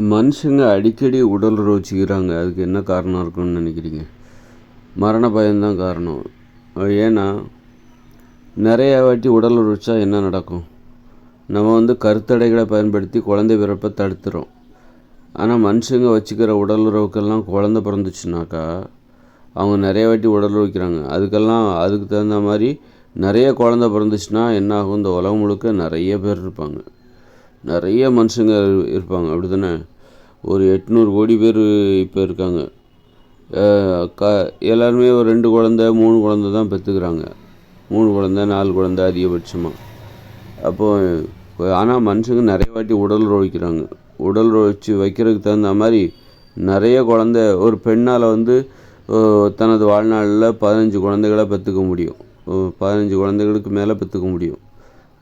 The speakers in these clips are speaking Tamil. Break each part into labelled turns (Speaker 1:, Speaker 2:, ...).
Speaker 1: மனுஷங்க அடிக்கடி உடல் வச்சுக்கிறாங்க. அதுக்கு என்ன காரணம் இருக்குன்னு நினைக்கிறீங்க? மரண பயம்தான் காரணம். ஏன்னா நிறைய வாட்டி உடல் உழைச்சா என்ன நடக்கும்? நம்ம வந்து கருத்தடைகளை பயன்படுத்தி குழந்தை பிறப்பை தடுத்துறோம். ஆனால் மனுஷங்க வச்சுக்கிற உடல் உறவுக்கெல்லாம் குழந்த பிறந்துச்சுனாக்கா அவங்க நிறைய வாட்டி உடல் உழைக்கிறாங்க அதுக்கெல்லாம் அதுக்கு தகுந்த மாதிரி நிறைய குழந்த பிறந்துச்சுன்னா என்ன ஆகும் இந்த உலகம் முழுக்க நிறைய பேர் இருப்பாங்க. நிறைய மனுஷங்க இருப்பாங்க அப்படி தானே ஒரு எட்நூறு கோடி பேர் இப்போ இருக்காங்க. க எல்லாருமே ஒரு ரெண்டு குழந்த மூணு குழந்த தான் பெற்றுக்கிறாங்க மூணு குழந்த நாலு குழந்த அதிகபட்சமாக அப்போது ஆனால் மனுஷங்க நிறைய வாட்டி உடல் வைக்கிறாங்க உடல் வச்சு வைக்கிறதுக்கு தகுந்த மாதிரி நிறைய குழந்த ஒரு பெண்ணால் வந்து தனது வாழ்நாளில் பதினஞ்சு குழந்தைகளை பெற்றுக்க முடியும். பதினஞ்சு குழந்தைகளுக்கு மேலே பெற்றுக்க முடியும்.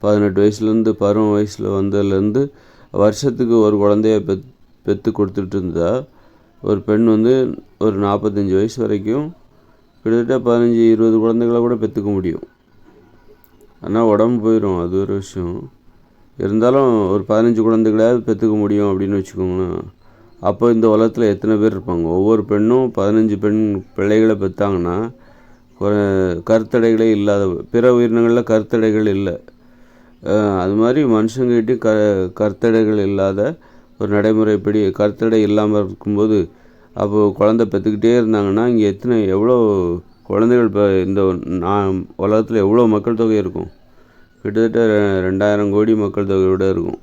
Speaker 1: பதினெட்டு வயசுலேருந்து பருவ வயசில் வந்ததுலேருந்து வருஷத்துக்கு ஒரு குழந்தைய பெத் பெற்று கொடுத்துட்டு இருந்தா ஒரு பெண் வந்து ஒரு நாற்பத்தஞ்சு வயசு வரைக்கும் கிட்டத்தட்ட பதினஞ்சு இருபது குழந்தைகளை கூட பெற்றுக்க முடியும். ஆனால் உடம்பு போயிடும். அது ஒரு விஷயம். இருந்தாலும் ஒரு பதினஞ்சு குழந்தைகளையாவது பெற்றுக்க முடியும் அப்படின்னு வச்சுக்கோங்களேன். அப்போ இந்த உலகத்தில் எத்தனை பேர் இருப்பாங்க? ஒவ்வொரு பெண்ணும் பதினஞ்சு பெண் பிள்ளைகளை பெற்றாங்கன்னா கருத்தடைகளே இல்லாத பிற உயிரினங்களில் கருத்தடைகள் இல்லை. அது மாதிரி மனுஷங்கிட்டையும் க கருத்தடைகள் இல்லாத ஒரு நடைமுறைப்படி கருத்தடை இல்லாமல் இருக்கும்போது அப்போது குழந்த பெற்றுக்கிட்டே இருந்தாங்கன்னா இங்கே எத்தனை எவ்வளோ குழந்தைகள் இப்போ இந்த நான் உலகத்தில் எவ்வளோ மக்கள் தொகை இருக்கும்? கிட்டத்தட்ட ரெண்டாயிரம் கோடி மக்கள் தொகையோட இருக்கும்.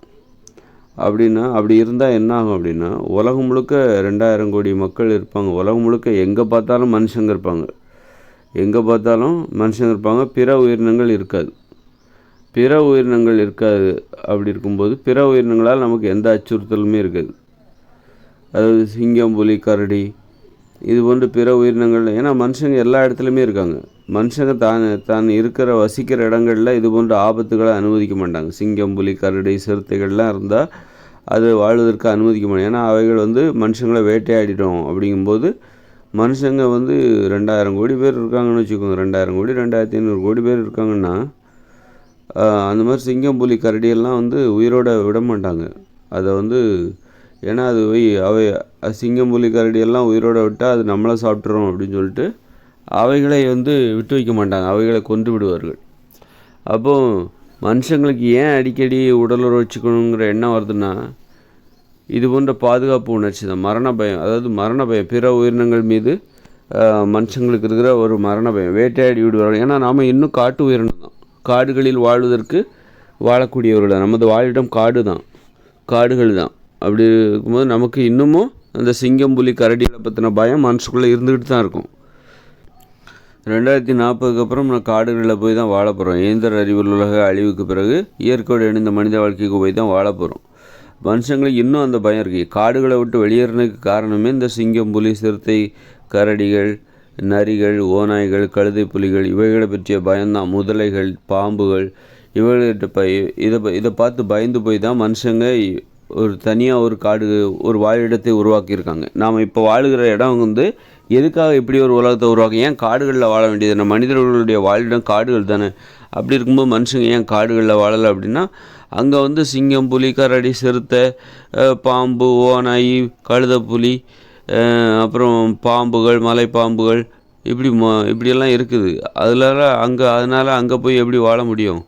Speaker 1: அப்படின்னா அப்படி இருந்தால் என்ன ஆகும் அப்படின்னா உலகம் முழுக்க ரெண்டாயிரம் கோடி மக்கள் இருப்பாங்க. உலகம் முழுக்க எங்கே பார்த்தாலும் மனுஷங்க இருப்பாங்க. எங்கே பார்த்தாலும் மனுஷங்க இருப்பாங்க. பிற உயிரினங்கள் இருக்காது. பிற உயிரினங்கள் இருக்காது அப்படி இருக்கும்போது பிற உயிரினங்களால் நமக்கு எந்த அச்சுறுத்தலுமே இருக்காது. அதாவது சிங்கம் புலி கரடி இது போன்ற பிற உயிரினங்கள் ஏன்னா மனுஷங்க எல்லா இடத்துலையுமே இருக்காங்க. மனுஷங்க தான் தான் இருக்கிற வசிக்கிற இடங்களில் இது போன்ற ஆபத்துகளை அனுமதிக்க மாட்டாங்க. சிங்கம் புலி கரடி சிறுத்தைகள்லாம் இருந்தால் அது வாழ்வதற்கு அனுமதிக்க மாட்டாங்க. ஏன்னா அவைகள் வந்து மனுஷங்களை வேட்டையாடிடும் அப்படிங்கும்போது மனுஷங்க வந்து ரெண்டாயிரம் கோடி பேர் இருக்காங்கன்னு வச்சுக்கோங்க. ரெண்டாயிரம் கோடி ரெண்டாயிரத்தி ஐநூறு கோடி பேர் இருக்காங்கன்னா அந்த மாதிரி சிங்கம் புலி கரடியெல்லாம் வந்து உயிரோட விட மாட்டாங்க அதை வந்து ஏன்னா அது போய் அவை சிங்கம் புலி கரடியெல்லாம் உயிரோட விட்டால் அது நம்மளை சாப்பிட்றோம் அப்படின்னு சொல்லிட்டு அவைகளை வந்து விட்டு வைக்க மாட்டாங்க. அவைகளை கொன்று விடுவார்கள். அப்போது மனுஷங்களுக்கு ஏன் அடிக்கடி உடலுறவு வச்சுக்கணுங்கிற எண்ணம் வருதுன்னா இது போன்ற பாதுகாப்பு உணர்ச்சி தான். மரண பயம் அதாவது மரண பயம். பிற உயிரினங்கள் மீது மனுஷங்களுக்கு இருக்கிற ஒரு மரண பயம். வேட்டையாடி விடுவார்கள். ஏன்னா நாம் இன்னும் காட்டு உயிரினம் தான். காடுகளில் வாழ்வதற்கு வாழக்கூடியவர்கள் நமது வாழிடம் காடு தான். காடுகள் தான். அப்படி இருக்கும்போது நமக்கு இன்னமும் அந்த சிங்கம் புலி கரடிகளை பற்றின பயம் மனசுக்குள்ளே இருந்துக்கிட்டு தான் இருக்கும். ரெண்டாயிரத்தி நாற்பதுக்கு அப்புறம் நான் காடுகளில் போய் தான் வாழ போகிறோம் இயந்திர அறிவியல் உலக அழிவுக்கு பிறகு இயற்கையோடு இணைந்த மனித வாழ்க்கைக்கு போய் தான் வாழ போகிறோம் மனுஷங்களுக்கு இன்னும் அந்த பயம் இருக்குது காடுகளை விட்டு வெளியேறினதுக்கு காரணமே இந்த சிங்கம் புலி சிறுத்தை கரடிகள் நரிகள் ஓநாய்கள் கழுதை புலிகள் இவைகளை பற்றிய பயம்தான். முதலைகள் பாம்புகள் இவைகளிட்ட பய இதை இதை பார்த்து பயந்து போய் தான் மனுஷங்க ஒரு தனியாக ஒரு காடு ஒரு வாழிடத்தை உருவாக்கியிருக்காங்க. நாம் இப்போ வாழுகிற இடம் வந்து எதுக்காக இப்படி ஒரு உலகத்தை உருவாக்கி ஏன் காடுகளில் வாழ வேண்டியது நம்ம மனிதர்களுடைய வாழிடம் காடுகள் தானே. அப்படி இருக்கும்போது மனுஷங்க ஏன் காடுகளில் வாழலை அப்படின்னா அங்கே வந்து சிங்கம் புலி கரடி சிறுத்தை பாம்பு ஓநாய் கழுத புலி அப்புறம் பாம்புகள் மலைப்பாம்புகள் இப்படி ம இப்படியெல்லாம் இருக்குது. அதில் அங்கே அதனால் அங்கே போய் எப்படி வாழ முடியும்?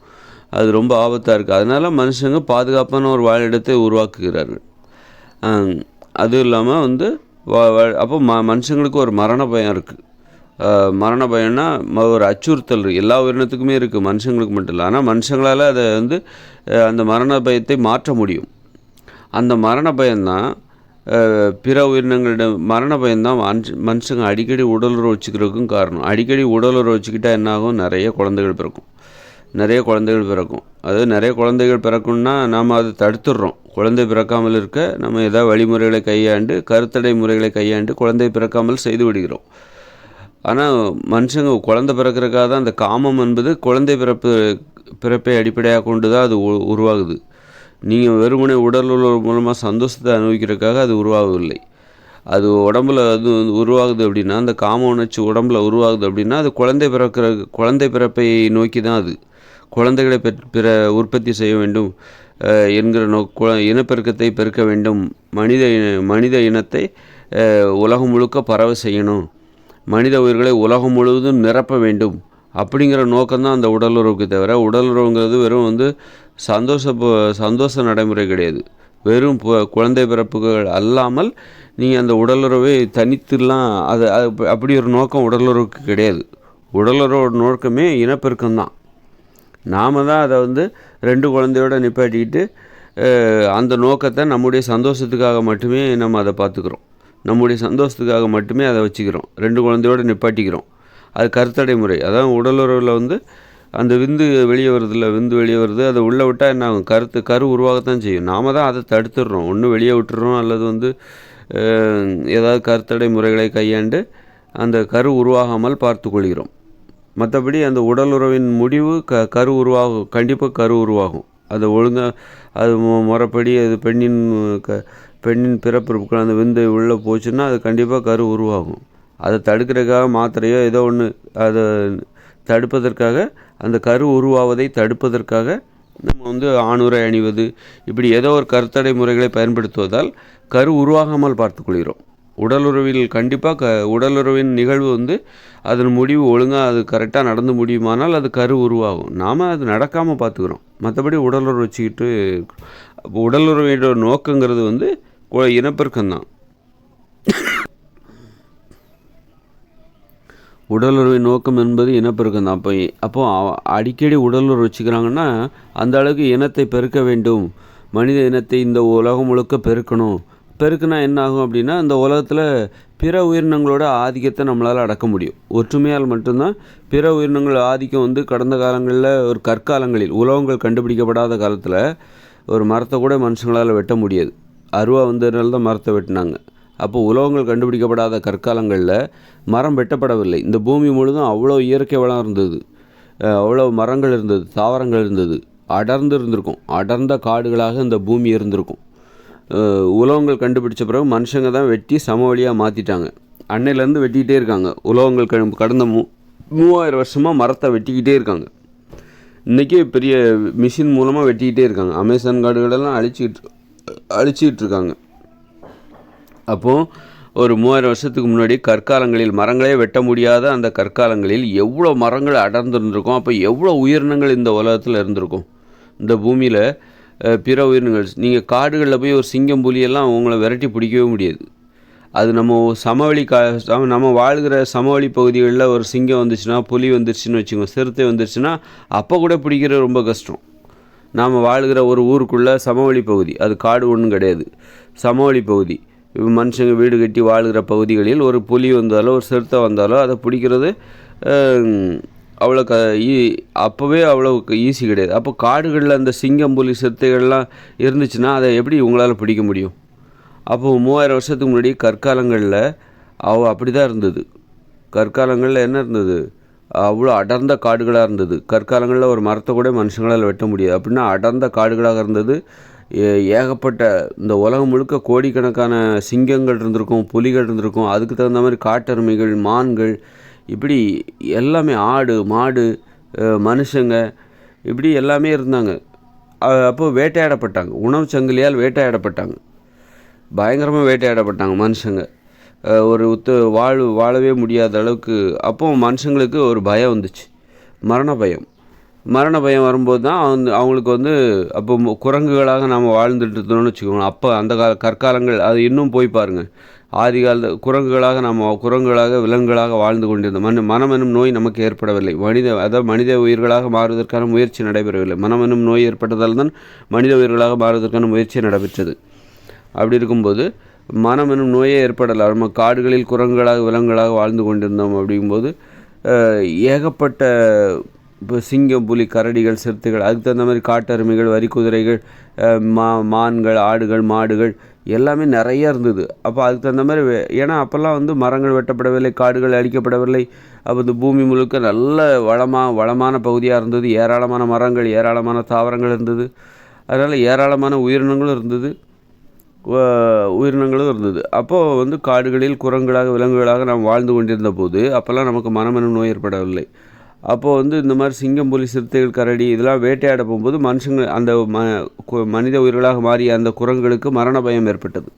Speaker 1: அது ரொம்ப ஆபத்தாக இருக்குது அதனால் மனுஷங்க பாதுகாப்பான ஒரு வாழிடத்தை உருவாக்குகிறார்கள். அதுவும் இல்லாமல் வந்து அப்போ ம மனுஷங்களுக்கு ஒரு மரண பயம் இருக்குது மரண பயம்னா ஒரு அச்சுறுத்தல் எல்லா உயிரினத்துக்குமே இருக்குது மனுஷங்களுக்கு மட்டும் இல்லை. ஆனால் மனுஷங்களால் அதை வந்து அந்த மரண பயத்தை மாற்ற முடியும். அந்த மரண பயம்தான் பிற உயிரினங்களிடம் மரண பயம்தான் மனுஷ மனுஷங்க அடிக்கடி உடலுறவு வச்சுக்கிறதுக்கும் காரணம். அடிக்கடி உடலுறவு வச்சுக்கிட்டா என்னாகும்? நிறைய குழந்தைகள் பிறக்கும். நிறைய குழந்தைகள் பிறக்கும். அதாவது நிறைய குழந்தைகள் பிறக்கும்னா நாம் அதை தடுத்துடுறோம். குழந்தை பிறக்காமல் இருக்க நம்ம ஏதாவது வழிமுறைகளை கையாண்டு கருத்தடை முறைகளை கையாண்டு குழந்தை பிறக்காமல் செய்து விடுகிறோம். ஆனால் மனுஷங்க குழந்தை பிறக்கிறக்காக தான் அந்த காமம் என்பது குழந்தை பிறப்பு பிறப்பை அடிப்படையாக கொண்டு தான் அது உ- உருவாகுது. நீங்கள் வெறுமனே உடல் மூலமாக சந்தோஷத்தை அனுபவிக்கிறதுக்காக அது உருவாகவில்லை. அது உடம்புல அது வந்து உருவாகுது அப்படின்னா அந்த காம உணர்ச்சி உடம்புல உருவாகுது அப்படின்னா அது குழந்தை பிறக்கிற குழந்தை பிறப்பை நோக்கி தான் அது. குழந்தைகளை பெற் பிற உற்பத்தி செய்ய வேண்டும். என்கிற என்கிற நோக்க இனப்பெருக்கத்தை பெருக்க வேண்டும். மனித இன- மனித இனத்தை உலகம் முழுக்க பரவ செய்யணும். மனித உயிர்களை உலகம் முழுவதும் நிரப்ப வேண்டும். அப்படிங்கிற நோக்கம்தான் அந்த உடலுறவுக்கு தவிர உடலுறவுங்கிறது வெறும் வந்து சந்தோஷ சந்தோஷ நடைமுறை கிடையாது. வெறும் குழந்தை பிறப்புகள் அல்லாமல் நீங்கள் அந்த உடலுறவை தனித்துலாம் அது அது அப்படி ஒரு நோக்கம் உடலுறவுக்கு கிடையாது. உடலுறவோட நோக்கமே இனப்பெருக்கம்தான். நாம தான் அதை வந்து ரெண்டு குழந்தையோட நிப்பாட்டிக்கிட்டு அந்த நோக்கத்தை நம்முடைய சந்தோஷத்துக்காக மட்டுமே நம்ம அதை பார்த்துக்கிறோம். நம்முடைய சந்தோஷத்துக்காக மட்டுமே அதை வச்சுக்கிறோம். ரெண்டு குழந்தையோட நிப்பாட்டிக்கிறோம். அது கருத்தடை முறை அதான் உடலுறவில் வந்து அந்த விந்து வெளியே வருதுல்ல விந்து வெளியே வருது அதை உள்ளே விட்டால் என்ன ஆகும்? கருத்து கரு உருவாகத்தான் செய்யும். நாம தான் அதை தடுத்துடுறோம். ஒன்று வெளியே விட்டுறோம் அல்லது வந்து ஏதாவது கருத்தடை முறைகளை கையாண்டு அந்த கரு உருவாகாமல் பார்த்து கொள்கிறோம். மற்றபடி அந்த உடல் உறவின் முடிவு க கரு உருவாகும். கண்டிப்பாக கரு உருவாகும். அது ஒழுங்காக அது முறைப்படி அது பெண்ணின் க பெண்ணின் பிறப்பிறப்புகள் அந்த விந்து உள்ளே போச்சுன்னா அது கண்டிப்பாக கரு உருவாகும். அதை தடுக்கிறதுக்காக மாத்திரையோ ஏதோ ஒன்று அதை தடுப்பதற்காக அந்த கரு உருவாவதை தடுப்பதற்காக நம்ம வந்து ஆணுரை அணிவது இப்படி ஏதோ ஒரு கருத்தடை முறைகளை பயன்படுத்துவதால் கரு உருவாகாமல் பார்த்துக்கொள்கிறோம் உடலுறவில் கண்டிப்பாக க உடலுறவின் நிகழ்வு வந்து அதன் முடிவு ஒழுங்காக அது கரெக்டாக நடந்து முடியுமானால் அது கரு உருவாகும். நாம் அது நடக்காமல் பார்த்துக்கிறோம். மற்றபடி உடலுறவு வச்சுக்கிட்டு இருக்கிறோம். நோக்கங்கிறது வந்து இனப்பெருக்கம்தான் உடலுறவின் நோக்கம் என்பது இனப்பெருக்கம் தான். அப்போ அப்போ அடிக்கடி உடலுறவு வச்சுக்கிறாங்கன்னா அந்த அளவுக்கு இனத்தை பெருக்க வேண்டும். மனித இனத்தை இந்த உலகம் முழுக்க பெருக்கணும். பெருக்குனா என்ன ஆகும் அப்படின்னா இந்த உலகத்தில் பிற உயிரினங்களோட ஆதிக்கத்தை நம்மளால் அடக்க முடியும். ஒற்றுமையால் மட்டும்தான் பிற உயிரினங்கள் ஆதிக்கம் வந்து கடந்த காலங்களில் ஒரு கற்காலங்களில் உலகங்கள் கண்டுபிடிக்கப்படாத காலத்தில் ஒரு மரத்தை கூட மனுஷங்களால் வெட்ட முடியாது. அருவா வந்ததுனால தான் மரத்தை வெட்டினாங்க. அப்போ உலோகங்கள் கண்டுபிடிக்கப்படாத கற்காலங்களில் மரம் வெட்டப்படவில்லை. இந்த பூமி முழுதும் அவ்வளோ இயற்கை வளம் இருந்தது. அவ்வளோ மரங்கள் இருந்தது தாவரங்கள் இருந்தது. அடர்ந்து இருந்திருக்கும். அடர்ந்த காடுகளாக இந்த பூமி இருந்திருக்கும். உலோகங்கள் கண்டுபிடிச்ச பிறகு மனுஷங்க தான் வெட்டி சமவெளியாக மாற்றிட்டாங்க அன்னையிலேருந்து வெட்டிக்கிட்டே இருக்காங்க. உலோகங்கள் க- கடந்த மூ மூவாயிரம் வருஷமாக மரத்தை வெட்டிக்கிட்டே இருக்காங்க. இன்றைக்கி பெரிய மிஷின் மூலமாக வெட்டிக்கிட்டே இருக்காங்க. அமேசான் காடுகளெல்லாம் அழிச்சிக்கிட்டு அழிச்சிக்கிட்டு இருக்காங்க. அப்போது ஒரு மூவாயிரம் வருஷத்துக்கு முன்னாடி கற்காலங்களில் மரங்களே வெட்ட முடியாத அந்த கற்காலங்களில் எவ்வளோ மரங்கள் அடர்ந்துருந்துருக்கும் அப்போ எவ்வளோ உயிரினங்கள் இந்த உலகத்தில் இருந்திருக்கும்? இந்த பூமியில் பிற உயிரினங்கள். நீங்கள் காடுகளில் போய் ஒரு சிங்கம் புலியெல்லாம் உங்களை விரட்டி பிடிக்கவே முடியாது. அது நம்ம சமவெளி கா நம்ம வாழ்கிற சமவெளி பகுதிகளில் ஒரு சிங்கம் வந்துச்சுன்னா புலி வந்துருச்சுன்னு வச்சுக்கோங்க சிறுத்தை வந்துருச்சுன்னா அப்போ கூட பிடிக்கிறது ரொம்ப கஷ்டம். நாம் வாழ்கிற ஒரு ஊருக்குள்ளே சமவெளி பகுதி அது காடு ஒன்றும் கிடையாது. சமவெளி பகுதி. மனுஷங்க வீடு கட்டி வாழ்கிற பகுதிகளில் ஒரு புலி வந்தாலோ ஒரு சிறுத்தை வந்தாலோ அதை பிடிக்கிறது அவ்வளோ க ஈ அப்போவே அவ்வளோ ஈஸி கிடையாது. அப்போ காடுகளில் அந்த சிங்கம் புலி சிறுத்தைகள்லாம் இருந்துச்சுன்னா அதை எப்படி உங்களால் பிடிக்க முடியும்? அப்போது மூவாயிரம் வருஷத்துக்கு முன்னாடி கற்காலங்களில் அவ அப்படி தான் இருந்தது. கற்காலங்களில் என்ன இருந்தது? அவ்வளோ அடர்ந்த காடுகளாக இருந்தது. கற்காலங்களில் ஒரு மரத்தை கூட மனுஷங்களால் வெட்ட முடியாது. அப்படின்னா அடர்ந்த காடுகளாக இருந்தது. ஏகப்பட்ட இந்த உலகம் முழுக்க கோடிக்கணக்கான சிங்கங்கள் இருந்திருக்கும் புலிகள் இருந்திருக்கும் அதுக்கு தகுந்த மாதிரி காட்டெருமைகள் மான்கள் இப்படி எல்லாமே ஆடு மாடு மனுஷங்க இப்படி எல்லாமே இருந்தாங்க. அப்போது வேட்டையாடப்பட்டாங்க. உணவு சங்கிலியால் வேட்டையாடப்பட்டாங்க. பயங்கரமாக வேட்டையாடப்பட்டாங்க மனுஷங்க. ஒரு உத்து வாழ் வாழவே முடியாத அளவுக்கு அப்போ மனுஷங்களுக்கு ஒரு பயம் வந்துச்சு. மரண பயம். மரண பயம் வரும்போது தான் வந்து அவங்களுக்கு வந்து அப்போ குரங்குகளாக நாம் வாழ்ந்துட்டு இருந்தோம்னு வச்சுக்கோங்களேன் அப்போ அந்த கால கற்காலங்கள் அது இன்னும் போய் பாருங்கள் ஆதி கால குரங்குகளாக நம்ம குரங்குகளாக விலங்குகளாக வாழ்ந்து கொண்டிருந்தோம் மன மனம் எனும் நோய் நமக்கு ஏற்படவில்லை. மனித அதாவது மனித உயிர்களாக மாறுவதற்கான முயற்சி நடைபெறவில்லை. மனம் எனும் நோய் ஏற்பட்டதால் தான் மனித உயிர்களாக மாறுவதற்கான முயற்சி நடைபெற்றது. அப்படி இருக்கும்போது மனம் எனும் நோயே ஏற்படலை. நம்ம காடுகளில் குரங்குகளாக விலங்குகளாக வாழ்ந்து கொண்டிருந்தோம் அப்படிங்கும்போது ஏகப்பட்ட இப்போ சிங்கம் புலி கரடிகள் சிறுத்தைகள் அதுக்கு தகுந்த மாதிரி காட்டெருமைகள் வரிக்குதிரைகள் குதிரைகள் மா மான்கள் ஆடுகள் மாடுகள் எல்லாமே நிறைய இருந்தது. அப்போ அதுக்கு தகுந்த மாதிரி வே- ஏன்னா அப்போல்லாம் வந்து மரங்கள் வெட்டப்படவில்லை காடுகள் அழிக்கப்படவில்லை. அப்போ இந்த பூமி முழுக்க நல்ல வளமாக வளமான பகுதியாக இருந்தது. ஏராளமான மரங்கள் ஏராளமான தாவரங்கள் இருந்தது. அதனால் ஏராளமான உயிரினங்களும் இருந்தது. உயிரினங்களும் இருந்தது. அப்போது வந்து காடுகளில் குரங்குகளாக விலங்குகளாக நாம் வாழ்ந்து கொண்டிருந்த போது அப்போல்லாம் நமக்கு மனமெனும் நோய் ஏற்படவில்லை. அப்போது வந்து இந்த மாதிரி சிங்கம் புலி சிறுத்தைகள் கரடி இதெல்லாம் வேட்டையாட போகும்போது மனுஷங்க அந்த ம மனித உயிர்களாக மாறிய அந்த குரங்களுக்கு மரண பயம் ஏற்பட்டது.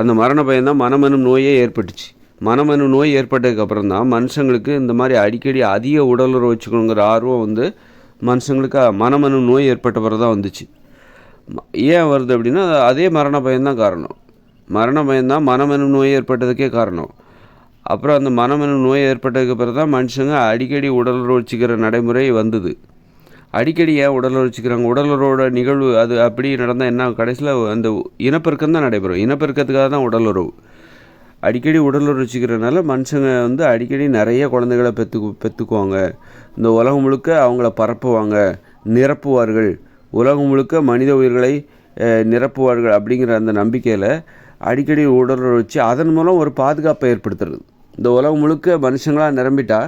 Speaker 1: அந்த மரண பயம் தான் மனமெனும் நோயே ஏற்பட்டுச்சு. மனமெனும் நோய் ஏற்பட்டதுக்கப்புறம் தான் மனுஷங்களுக்கு இந்த மாதிரி அடிக்கடி அதிக உடலுறவு வச்சுக்கணுங்கிற ஆர்வம் வந்து மனுஷங்களுக்கு மனமெனும் நோய் ஏற்பட்ட பிறகு தான் வந்துச்சு. ஏன் வருது அப்படின்னா அதே மரண பயம்தான் காரணம். மரண பயம்தான் மனமெனும் நோய் ஏற்பட்டதுக்கே காரணம். அப்புறம் அந்த மனமெனும் நோய் ஏற்பட்டதுக்கு பிறகு தான் மனுஷங்க அடிக்கடி உடல் வச்சுக்கிற நடைமுறை வந்தது. அடிக்கடி ஏன் உடலுறவு வச்சுக்கிறாங்க? உடலுறவோட நிகழ்வு அது அப்படி நடந்தால் என்ன கடைசியில் அந்த இனப்பெருக்கம் தான் நடைபெறும். இனப்பெருக்கத்துக்காக தான் உடலுறவு. அடிக்கடி உடலுறவுச்சிக்கிறதுனால மனுஷங்க வந்து அடிக்கடி நிறைய குழந்தைகளை பெற்று பெற்றுக்குவாங்க இந்த உலகம் முழுக்க அவங்கள பரப்புவாங்க. நிரப்புவார்கள். உலகம் முழுக்க மனித உயிர்களை நிரப்புவார்கள் அப்படிங்கிற அந்த நம்பிக்கையில் அடிக்கடி உடலுறவு வச்சு அதன் மூலம் ஒரு பாதுகாப்பை ஏற்படுத்துறது. இந்த உலகம் முழுக்க மனுஷங்களாக நிரம்பிட்டா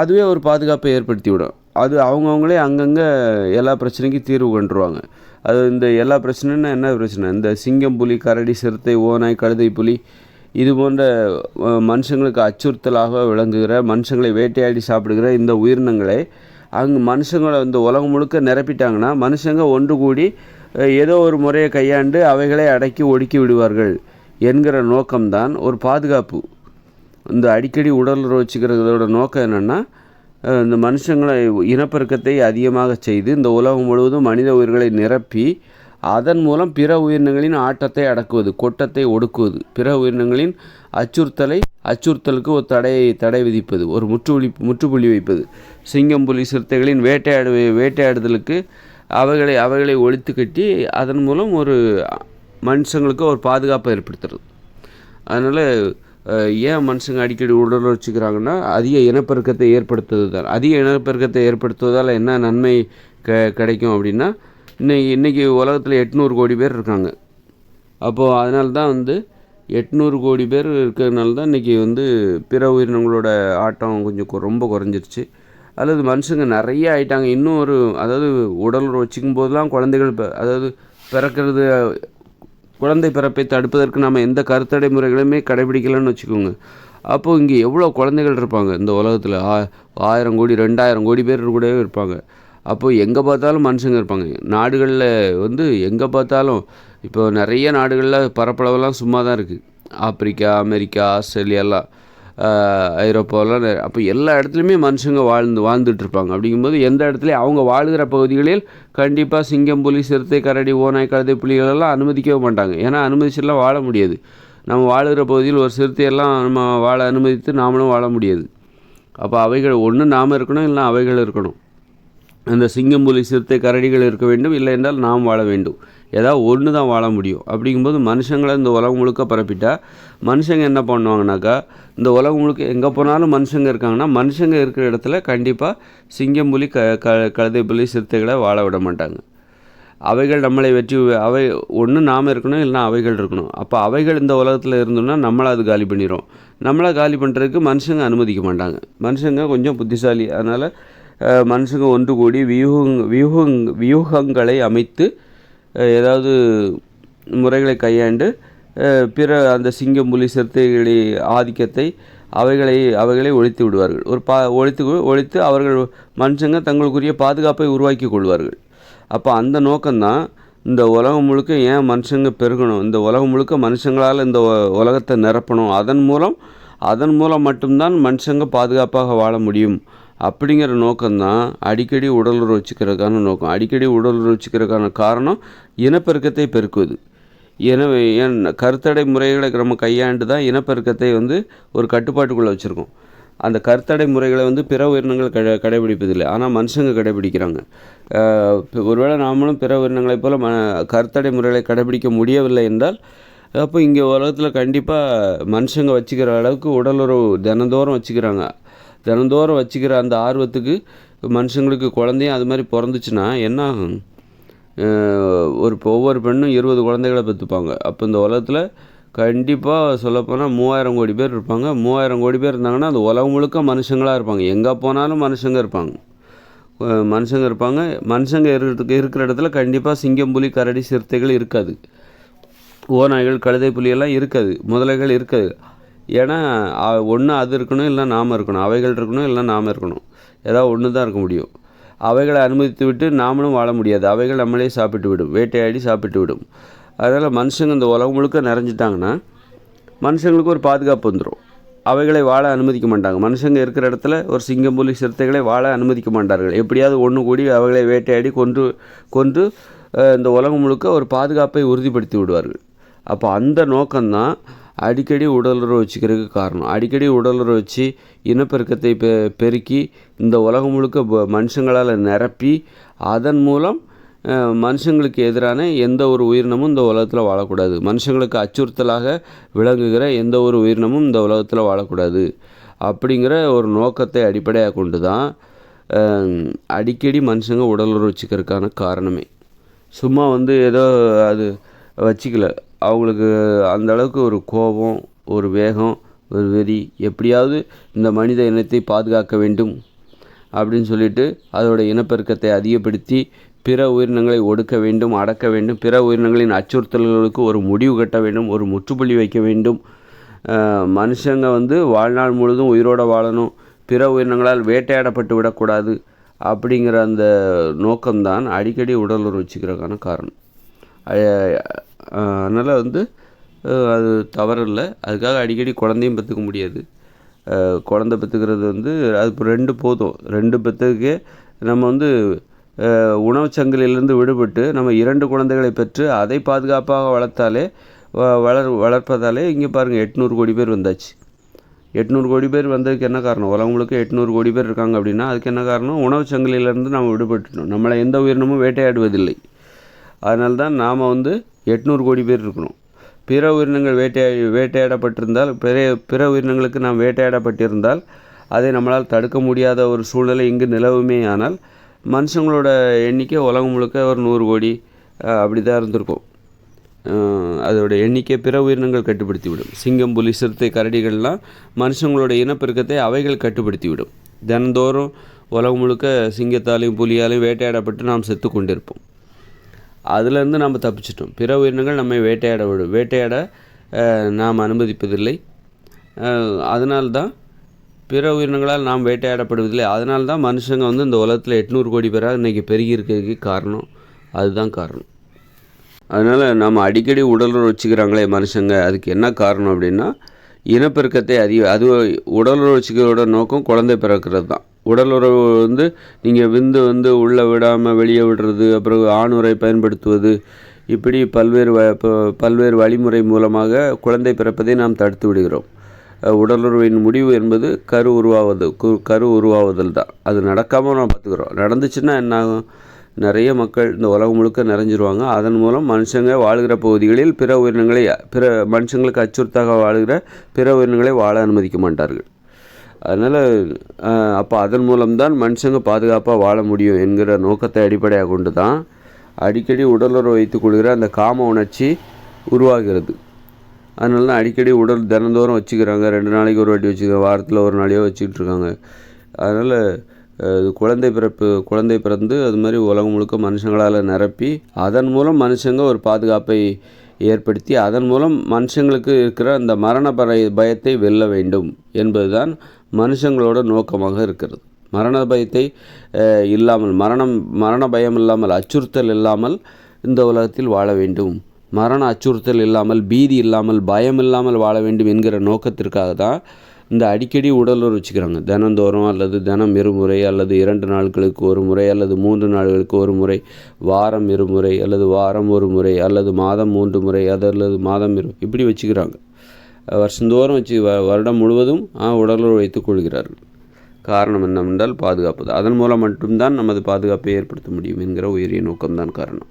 Speaker 1: அதுவே ஒரு பாதுகாப்பை ஏற்படுத்தி விடும் அது அவங்கவுங்களே அங்கங்கே எல்லா பிரச்சனைக்கும் தீர்வு கொண்டுருவாங்க. அது இந்த எல்லா பிரச்சனைன்னா என்ன பிரச்சனை? இந்த சிங்கம் புலி கரடி சிறுத்தை ஓநாய் கழுதை புலி இது போன்ற மனுஷங்களுக்கு அச்சுறுத்தலாக விளங்குகிற மனுஷங்களை வேட்டையாடி சாப்பிடுகிற இந்த உயிரினங்களை அங்கே மனுஷங்களை இந்த உலகம் முழுக்க நிரப்பிட்டாங்கன்னா மனுஷங்க ஒன்று கூடி ஏதோ ஒரு முறையை கையாண்டு அவைகளை அடக்கி ஒடுக்கி விடுவார்கள் என்கிற நோக்கம்தான் ஒரு பாதுகாப்பு. இந்த அடிக்கடி உடல் வச்சுக்கிறதோட நோக்கம் என்னென்னா இந்த மனுஷங்களை இனப்பெருக்கத்தை அதிகமாக செய்து இந்த உலகம் முழுவதும் மனித உயிர்களை நிரப்பி அதன் மூலம் பிற உயிரினங்களின் ஆட்டத்தை அடக்குவது கொட்டத்தை ஒடுக்குவது. பிற உயிரினங்களின் அச்சுறுத்தலை அச்சுறுத்தலுக்கு ஒரு தடையை தடை விதிப்பது ஒரு முற்றுப்புள்ளி முற்றுப்புள்ளி வைப்பது. சிங்கம் புலி சிறுத்தைகளின் வேட்டையாடு வேட்டையாடுதலுக்கு அவைகளை அவைகளை ஒழித்து கட்டி அதன் மூலம் ஒரு மனுஷங்களுக்கு ஒரு பாதுகாப்பை ஏற்படுத்துறது. அதனால் ஏன் மனுஷங்க அடிக்கடி உடல் வச்சுக்கிறாங்கன்னா அதிக இனப்பெருக்கத்தை ஏற்படுத்துவது தான் அதிக இனப்பெருக்கத்தை ஏற்படுத்துவதால் என்ன நன்மை க கிடைக்கும் அப்படின்னா இன்னைக்கு இன்றைக்கி உலகத்தில் எட்நூறு கோடி பேர் இருக்காங்க. அப்போது அதனால தான் வந்து எட்நூறு கோடி பேர் இருக்கிறதுனால தான் இன்றைக்கி வந்து பிற உயிரினங்களோட ஆட்டம் கொஞ்சம் கொ- ரொம்ப குறைஞ்சிருச்சு. அல்லது மனுஷங்க நிறைய ஆயிட்டாங்க. இன்னும் ஒரு அதாவது உடல் வச்சுக்கும் போதெல்லாம் குழந்தைகள் அதாவது பிறக்கிறது குழந்தை பிறப்பை தடுப்பதற்கு நம்ம எந்த கருத்தடை முறைகளுமே கடைபிடிக்கலன்னு வச்சுக்கோங்க. அப்போது இங்கே எவ்வளோ குழந்தைகள் இருப்பாங்க? இந்த உலகத்தில் ஆ ஆயிரம் கோடி ரெண்டாயிரம் கோடி பேர் கூடவே இருப்பாங்க. அப்போது எங்கே பார்த்தாலும் மனுஷங்க இருப்பாங்க. நாடுகளில் வந்து எங்கே பார்த்தாலும் இப்போ நிறைய நாடுகளில் பரப்பளவெல்லாம் சும்மா தான் இருக்குது ஆப்பிரிக்கா அமெரிக்கா ஆஸ்திரேலியாலாம் ஐரோப்பாவெலாம் அப்போ எல்லா இடத்துலையுமே மனுஷங்க வாழ்ந்து வாழ்ந்துட்டுருப்பாங்க. அப்படிங்கும்போது எந்த இடத்துலையும் அவங்க வாழ்கிற பகுதிகளில் கண்டிப்பாக சிங்கம் புலி சிறுத்தை கரடி ஓநாய் கழுதை புலிகளெல்லாம் அனுமதிக்கவே மாட்டாங்க. ஏன்னா அனுமதிச்செல்லாம் வாழ முடியாது. நம்ம வாழுகிற பகுதியில் ஒரு சிறுத்தையெல்லாம் நம்ம வாழ அனுமதித்து நாமளும் வாழ முடியாது. அப்போ அவைகள் ஒன்று நாம் இருக்கணும் இல்லை அவைகள் இருக்கணும். அந்த சிங்கம் புலி சிறுத்தை கரடிகள் இருக்க வேண்டும். இல்லை என்றால் நாம் வாழ வேண்டும். ஏதாவது ஒன்று தான் வாழ முடியும். அப்படிங்கும்போது மனுஷங்களை இந்த உலகம் முழுக்க பரப்பிட்டால் மனுஷங்க என்ன பண்ணுவாங்கனாக்கா இந்த உலகம் முழுக்க எங்கே போனாலும் மனுஷங்க இருக்காங்கன்னா மனுஷங்க இருக்கிற இடத்துல கண்டிப்பாக சிங்கம் புலி க க கழுதை புலி சிறுத்தைகளை வாழ விட மாட்டாங்க. அவைகள் நம்மளை வெற்றி அவை ஒன்று நாம் இருக்கணும் இல்லைன்னா அவைகள் இருக்கணும். அப்போ அவைகள் இந்த உலகத்தில் இருந்தோம்னா நம்மளை அது காலி பண்ணிடும் நம்மளை காலி பண்ணுறதுக்கு மனுஷங்க அனுமதிக்க மாட்டாங்க. மனுஷங்க கொஞ்சம் புத்திசாலி. அதனால் மனுஷங்க ஒன்று கூடி வியூகங் வியூகங் வியூகங்களை அமைத்து ஏதாவது முறைகளை கையாண்டு பிற அந்த சிங்கம் புலி சிறுத்தைகளை ஆதிக்கத்தை அவைகளை அவைகளை ஒழித்து விடுவார்கள். ஒரு பா ஒழித்து ஒழித்து அவர்கள் மனுஷங்க தங்களுக்குரிய பாதுகாப்பை உருவாக்கி கொள்வார்கள். அப்போ அந்த நோக்கம்தான் இந்த உலகம் முழுக்க ஏன் மனுஷங்க பெருகணும்? இந்த உலகம் முழுக்க மனுஷங்களால் இந்த உலகத்தை நிரப்பணும். அதன் மூலம் அதன் மூலம் மட்டும்தான் மனுஷங்க பாதுகாப்பாக வாழ முடியும். அப்படிங்கிற நோக்கம்தான் அடிக்கடி உடலுறவு வச்சுக்கிறதுக்கான நோக்கம். அடிக்கடி உடலுறவு வச்சுக்கிறதுக்கான காரணம் இனப்பெருக்கத்தை பெருக்குவது. எனவே ஏன் கருத்தடை முறைகளை நம்ம கையாண்டு தான் இனப்பெருக்கத்தை வந்து ஒரு கட்டுப்பாட்டுக்குள்ளே வச்சுருக்கோம். அந்த கருத்தடை முறைகளை வந்து பிற உயிரினங்கள் கடை கடைபிடிப்பதில்லை. ஆனால் மனுஷங்க கடைபிடிக்கிறாங்க. ஒருவேளை நாமளும் பிற உயிரினங்களைப் போல் ம கருத்தடை முறைகளை கடைபிடிக்க முடியவில்லை என்றால் அப்போ இங்கே உலகத்தில் கண்டிப்பாக மனுஷங்க வச்சுக்கிற அளவுக்கு உடலுறவு தினந்தோறும் வச்சுக்கிறாங்க. தினந்தோறும் வச்சுக்கிற அந்த ஆர்வத்துக்கு மனுஷங்களுக்கு குழந்தையும் அது மாதிரி பிறந்துச்சுன்னா என்ன ஆகும் ஒரு இப்போ ஒவ்வொரு பெண்ணும் இருபது குழந்தைகளை பெற்றுப்பாங்க. அப்போ இந்த உலகத்தில் கண்டிப்பாக சொல்லப்போனால் மூவாயிரம் கோடி பேர் இருப்பாங்க. மூவாயிரம் கோடி பேர் இருந்தாங்கன்னா அந்த உலகம் முழுக்க மனுஷங்களாக இருப்பாங்க. எங்கே போனாலும் மனுஷங்க இருப்பாங்க. மனுஷங்க இருப்பாங்க. மனுஷங்க இருக்கிறதுக்கு இருக்கிற இடத்துல கண்டிப்பாக சிங்கம் புலி கரடி சிறுத்தைகள் இருக்காது. ஓநாய்கள் கழுதை புலியெல்லாம் இருக்காது. முதலைகள் இருக்காது. ஏன்னா ஒன்று அது இருக்கணும் இல்லை நாம் இருக்கணும். அவைகள் இருக்கணும் இல்லை நாம் இருக்கணும். ஏதாவது ஒன்று தான் இருக்க முடியும். அவைகளை அனுமதித்து விட்டு நாமளும் வாழ முடியாது. அவைகள் நம்மளே சாப்பிட்டு விடும். வேட்டையாடி சாப்பிட்டு விடும். அதனால் மனுஷங்க இந்த உலகம் முழுக்க நிறைஞ்சிட்டாங்கன்னா மனுஷங்களுக்கு ஒரு பாதுகாப்பு வந்துடும் அவைகளை வாழ அனுமதிக்க மாட்டாங்க. மனுஷங்க இருக்கிற இடத்துல ஒரு சிங்கம் புலி சிறுத்தைகளை வாழ அனுமதிக்க மாட்டார்கள். எப்படியாவது ஒன்று கூடி அவைகளை வேட்டையாடி கொன்று கொன்று இந்த உலகம் முழுக்க ஒரு பாதுகாப்பை உறுதிப்படுத்தி விடுவார்கள். அப்போ அந்த நோக்கம்தான் அடிக்கடி உடலுறவு வச்சுக்கிறதுக்கு காரணம். அடிக்கடி உடலுறவு வச்சு இனப்பெருக்கத்தை பெ பெருக்கி இந்த உலகம் முழுக்க மனுஷங்களால் நிரப்பி அதன் மூலம் மனுஷங்களுக்கு எதிரான எந்த ஒரு உயிரினமும் இந்த உலகத்தில் வாழக்கூடாது. மனுஷங்களுக்கு அச்சுறுத்தலாக விளங்குகிற எந்த ஒரு உயிரினமும் இந்த உலகத்தில் வாழக்கூடாது. அப்படிங்கிற ஒரு நோக்கத்தை அடிப்படையாக கொண்டு தான் அடிக்கடி மனுஷங்க உடலுறவு வச்சுக்கிறதுக்கான காரணமே. சும்மா வந்து ஏதோ அது வச்சுக்கல. அவங்களுக்கு அந்த அளவுக்கு ஒரு கோபம் ஒரு வேகம் ஒரு வெறி எப்படியாவது இந்த மனித இனத்தை பாதுகாக்க வேண்டும் அப்படின்னு சொல்லிட்டு அதோட இனப்பெருக்கத்தை அதிகப்படுத்தி பிற உயிரினங்களை ஒடுக்க வேண்டும் அடக்க வேண்டும் பிற உயிரினங்களின் அச்சுறுத்தல்களுக்கு ஒரு முடிவு கட்ட வேண்டும் ஒரு முற்றுப்புள்ளி வைக்க வேண்டும். மனுஷங்க வந்து வாழ்நாள் முழுதும் உயிரோடு வாழணும் பிற உயிரினங்களால் வேட்டையாடப்பட்டு விடக்கூடாது அப்படிங்கிற அந்த நோக்கம்தான் அடிக்கடி உடலுறவு வச்சுக்கிறதுக்கான காரணம். அதனால் வந்து அது தவறில்லை. அதுக்காக அடிக்கடி குழந்தையும் பெற்றுக்க முடியாது. குழந்த குழந்தை பெற்றுக்கிறது வந்து அது இப்போ ரெண்டு போதும். ரெண்டு பெற்றுக்கே நம்ம வந்து உணவு உணவுச் சங்கிலியிலிருந்து விடுபட்டு நம்ம இரண்டு குழந்தைகளை பெற்று அதை பாதுகாப்பாக வளர்த்தாலே வ- வளர் வளர்ப்பதாலே இங்கே பாருங்கள் எட்நூறு கோடி பேர் வந்தாச்சு. எட்நூறு கோடி பேர் வந்ததுக்கு என்ன காரணம்? உலகம் முழுக்க எட்நூறு கோடி பேர் இருக்காங்க அப்படின்னா அதுக்கு என்ன காரணம்? உணவுச் சங்கிலியிலேருந்து நம்ம விடுபட்டுட்டோம். நம்மளை எந்த உயிரினமும் வேட்டையாடுவதில்லை. அதனால தான் நாம் வந்து எட்நூறு கோடி பேர் இருக்கணும். பிற உயிரினங்கள் வேட்டையாடி வேட்டையாடப்பட்டிருந்தால் பிற பிற உயிரினங்களுக்கு நாம் வேட்டையாடப்பட்டிருந்தால் அதை நம்மளால் தடுக்க முடியாத ஒரு சூழ்நிலை இங்கு நிலவுமே ஆனால் மனுஷங்களோட எண்ணிக்கை உலகம் முழுக்க ஒரு நூறு கோடி அப்படி தான் இருந்திருக்கும். அதோடய அதோட எண்ணிக்கை பிற உயிரினங்கள் கட்டுப்படுத்தி விடும் சிங்கம் புலி சிறுத்தை கரடிகள்லாம் மனுஷங்களோட இனப்பெருக்கத்தை அவைகள் கட்டுப்படுத்தி விடும் தினந்தோறும் உலகம் முழுக்க சிங்கத்தாலையும் புலியாலையும் வேட்டையாடப்பட்டு நாம் செத்து கொண்டிருப்போம். அதுலேருந்து நம்ம தப்பிச்சிட்டோம். பிற உயிரினங்கள் நம்மை வேட்டையாட விடும் வேட்டையாட நாம் அனுமதிப்பதில்லை. அதனால்தான் பிற உயிரினங்களால் நாம் வேட்டையாடப்படுவதில்லை. அதனால தான் மனுஷங்க வந்து இந்த உலகத்தில் எட்நூறு கோடி பேராக இன்றைக்கி பெருகி இருக்கிறதுக்கு காரணம். அதுதான் காரணம். அதனால் நம்ம அடிக்கடி உடலுறவு வச்சுக்கிறாங்களே மனுஷங்க. அதுக்கு என்ன காரணம் அப்படின்னா இனப்பெருக்கத்தை அதிக அது உடலுறவு வச்சுக்கிறோட நோக்கம் குழந்தை பிறக்கிறது தான் உடலுறவு வந்து நீங்கள் விந்து வந்து உள்ளே விடாமல் வெளியே விடுறது அப்புறம் ஆணுரை பயன்படுத்துவது இப்படி பல்வேறு வ பல்வேறு வழிமுறை மூலமாக குழந்தை பிறப்பதை நாம் தடுத்து விடுகிறோம். உடலுறவின் முடிவு என்பது கரு உருவாவது கு- கரு உருவாவதல் தான். அது நடக்காமல் நாம் பார்த்துக்கிறோம். நடந்துச்சுன்னா என்ன ஆகும் நிறைய மக்கள் இந்த உலகம் முழுக்க நிறைஞ்சிருவாங்க. அதன் மூலம் மனுஷங்க வாழ்கிற பகுதிகளில் பிற உயிரினங்களை பிற மனுஷங்களுக்கு அச்சுறுத்தாக வாழ்கிற பிற உயிரினங்களை வாழ அனுமதிக்க மாட்டார்கள். அதனால் அப்போ அதன் மூலம்தான் மனுஷங்க பாதுகாப்பாக வாழ முடியும் என்கிற நோக்கத்தை அடிப்படையாக கொண்டு தான் அடிக்கடி உடலுறவு வைத்துக் கொள்கிற அந்த காம உணர்ச்சி உருவாகிறது. அதனால தான் அடிக்கடி உடல் தினந்தோறும் வச்சுக்கிறாங்க. ரெண்டு நாளைக்கு ஒரு வாட்டி வச்சுக்கிறாங்க. வாரத்தில் ஒரு நாளையோ வச்சுக்கிட்டு இருக்காங்க. அதனால் குழந்தை பிறப்பு குழந்தை பிறந்து அது மாதிரி உலகம் முழுக்க மனுஷங்களால் நிரப்பி அதன் மூலம் மனுஷங்க ஒரு பாதுகாப்பை ஏற்படுத்தி அதன் மூலம் மனுஷங்களுக்கு இருக்கிற அந்த மரண பய பயத்தை வெல்ல வேண்டும் என்பதுதான் மனுஷங்களோட நோக்கமாக இருக்கிறது. மரண பயத்தை இல்லாமல் மரணம் மரண பயம் இல்லாமல் அச்சுறுத்தல் இல்லாமல் இந்த உலகத்தில் வாழ வேண்டும். மரண அச்சுறுத்தல் இல்லாமல் பீதி இல்லாமல் பயம் இல்லாமல் வாழ வேண்டும் என்கிற நோக்கத்திற்காக தான் இந்த அடிக்கடி உடலுறவு வச்சுக்கிறாங்க. தினந்தோறும் அல்லது தினம் இருமுறை அல்லது இரண்டு நாட்களுக்கு ஒரு முறை அல்லது மூன்று நாட்களுக்கு ஒரு முறை வாரம் இருமுறை அல்லது வாரம் ஒரு முறை அல்லது மாதம் மூன்று முறை அது அல்லது மாதம் இரு இப்படி வச்சுக்கிறாங்க. வருஷந்தோறும் வச்சு வ வருடம் முழுவதும் ஆ, உடலுறவு வைத்துக் கொள்கிறார்கள். காரணம் என்னவென்றால் பாதுகாப்பு அதன் மூலம் மட்டும்தான் நமது பாதுகாப்பை ஏற்படுத்த முடியும் என்கிற உயரிய நோக்கம்தான் காரணம்.